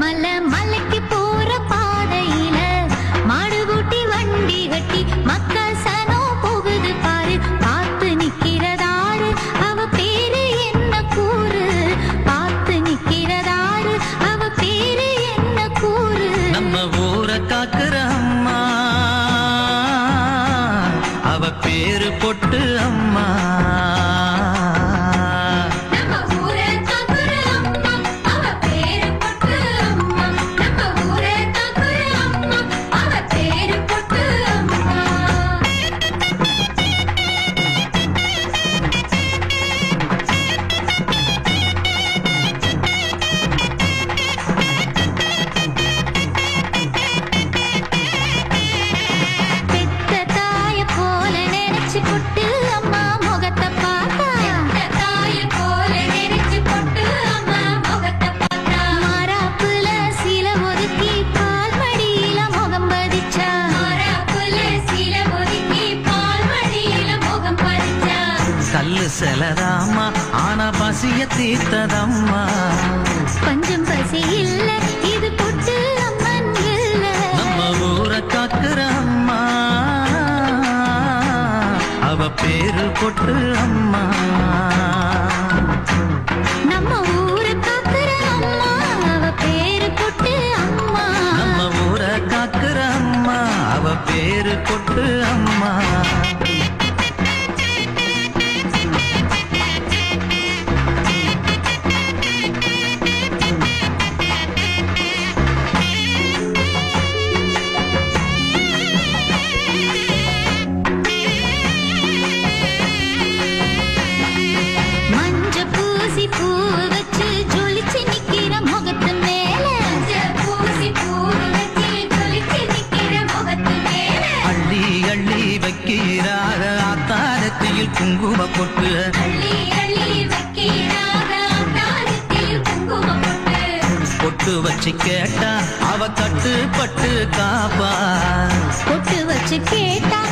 மலை மலைக்கு போற பாதையில மாடு கூட்டி வண்டி கட்டி மக்கள் சனம் போகுது பாரு பார்த்து நிக்கிறதாரு. அவ பேரு என்ன கூறு? பார்த்து நிக்கிறதாரு. அவ பேரு என்ன கூறு? பல்லு செலதாம்மா. ஆனா பசிய தீர்த்ததம்மா. பஞ்சம் பசி இல்ல இது பொட்டு அம்மன் இல்ல. நம்ம ஊரை காக்குற அம்மா. அவ பேரு கொட்டு அம்மா. நம்ம ஊரை காக்குற அம்மா அவ பேரு பொட்டு அம்மா. நம்ம ஊரை காக்குற அம்மா அவ பேரு கொட்டு அம்மா. அள்ளி வைக்கிறாக ஆத்தாரத்தில் குங்கும பொட்டு. போட்டு வச்சு கேட்டா அவ கட்டுப்பட்டு காப்பா. பொட்டு வச்சு கட்டு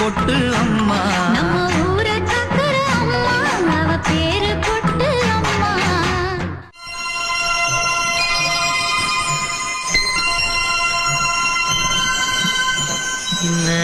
பேரு கொட்டு அம்மா. நம்ம ஊரை காக்குற அம்மா அவ பேரு கொட்டு அம்மா. நே,